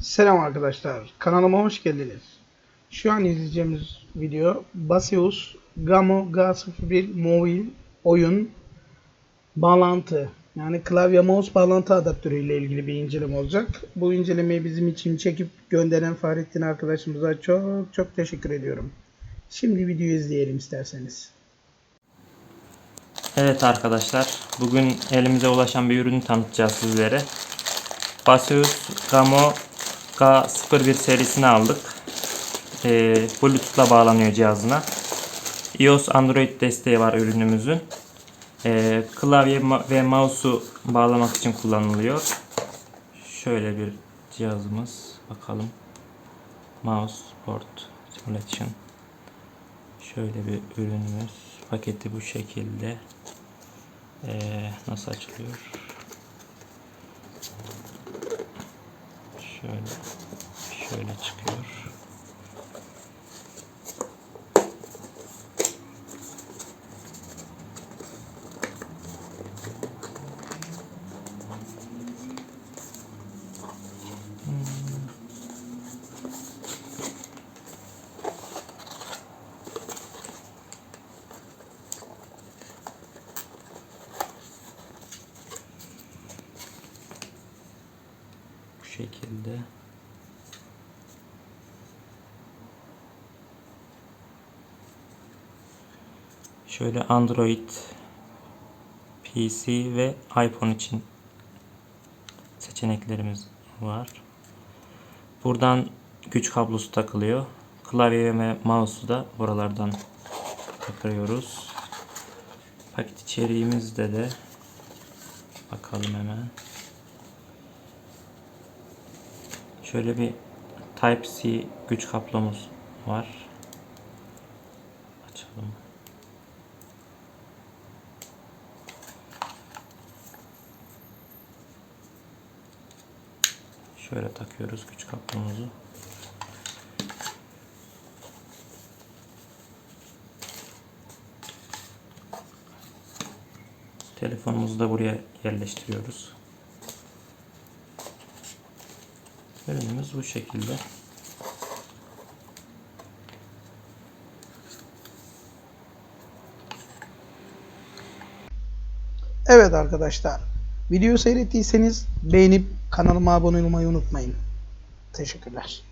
Selam arkadaşlar. Kanalıma hoş geldiniz. Şu an izleyeceğimiz video Baseus Gamo G01 Mobil oyun bağlantı yani klavye mouse bağlantı adaptörü ile ilgili bir inceleme olacak. Bu incelemeyi bizim için çekip gönderen Fahrettin arkadaşımıza çok çok teşekkür ediyorum. Şimdi videoyu izleyelim isterseniz. Evet arkadaşlar, bugün elimize ulaşan bir ürünü tanıtacağız sizlere. Baseus Gamo K01 serisini aldık. Ee, Bluetooth'la bağlanıyor cihazına. iOS Android desteği var ürünümüzün. Ee, klavye ve mouse'u bağlamak için kullanılıyor. Şöyle bir cihazımız. Bakalım. Mouse port simulation. Şöyle bir ürünümüz. Paketi bu şekilde. Ee, nasıl açılıyor? Şöyle şöyle çıkıyor. Şekilde. Şöyle Android, PC ve iPhone için seçeneklerimiz var. Buradan güç kablosu takılıyor. Klavye ve mouse'u da buralardan takıyoruz. Paket içeriğimizde de bakalım hemen. Şöyle bir Type-C güç kaplomuz var. Açalım. Şöyle takıyoruz güç kablomuzu. Telefonumuzu da buraya yerleştiriyoruz. Ürünümüz bu şekilde. Evet arkadaşlar. Videoyu seyrettiyseniz beğenip kanalıma abone olmayı unutmayın. Teşekkürler.